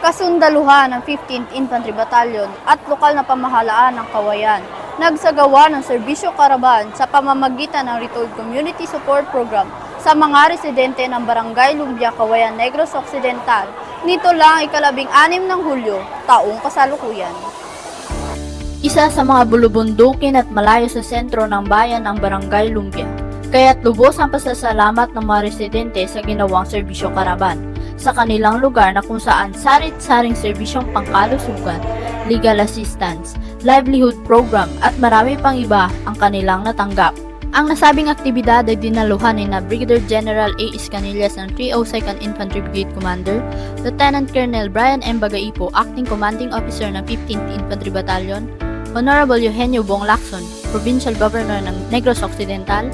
kasundaluhan ng 15th Infantry Battalion at lokal na pamahalaan ng Kawayan nagsagawa ng serbisyo karaban sa pamamagitan ng Retold Community Support Program sa mga residente ng Barangay Lumbia, Kawayan, Negros Occidental nito lang ikalabing anim ng Hulyo, taong kasalukuyan. Isa sa mga bulubundukin at malayo sa sentro ng bayan ang Barangay Lumbia. Kaya't lubos ang pasasalamat ng mga residente sa ginawang serbisyo karaban sa kanilang lugar na kung saan sarit-saring serbisyong pangkalusugan, legal assistance, livelihood program at marami pang iba ang kanilang natanggap. Ang nasabing aktibidad ay dinaluhan ni na Brigadier General A. Iscanillas ng 302nd Infantry Brigade Commander, Lieutenant Colonel Brian M. Bagaipo, Acting Commanding Officer ng 15th Infantry Battalion, Honorable Eugenio Bong Lacson, Provincial Governor ng Negros Occidental,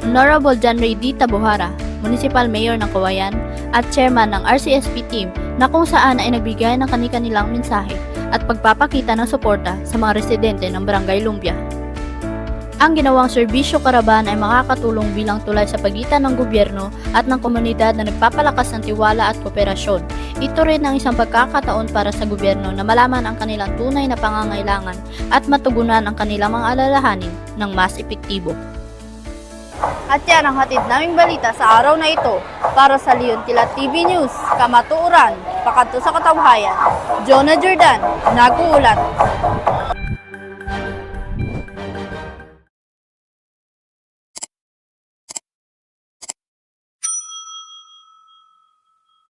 Honorable John Ray D. Tabuhara, Municipal Mayor ng Kawayan, at Chairman ng RCSP team na kung saan ay nagbigay ng kanilang mensahe at pagpapakita ng suporta sa mga residente ng Barangay Lumbia. Ang ginawang serbisyo karaban ay makakatulong bilang tulay sa pagitan ng gobyerno at ng komunidad na nagpapalakas ng tiwala at kooperasyon. Ito rin ang isang pagkakataon para sa gobyerno na malaman ang kanilang tunay na pangangailangan at matugunan ang kanilang mga alalahanin ng mas epektibo. At yan ang hatid naming balita sa araw na ito para sa Leon Kilat TV News, Kamatuuran, Pakanto sa Katawhayan. Jonah Jordan, nag-uulat.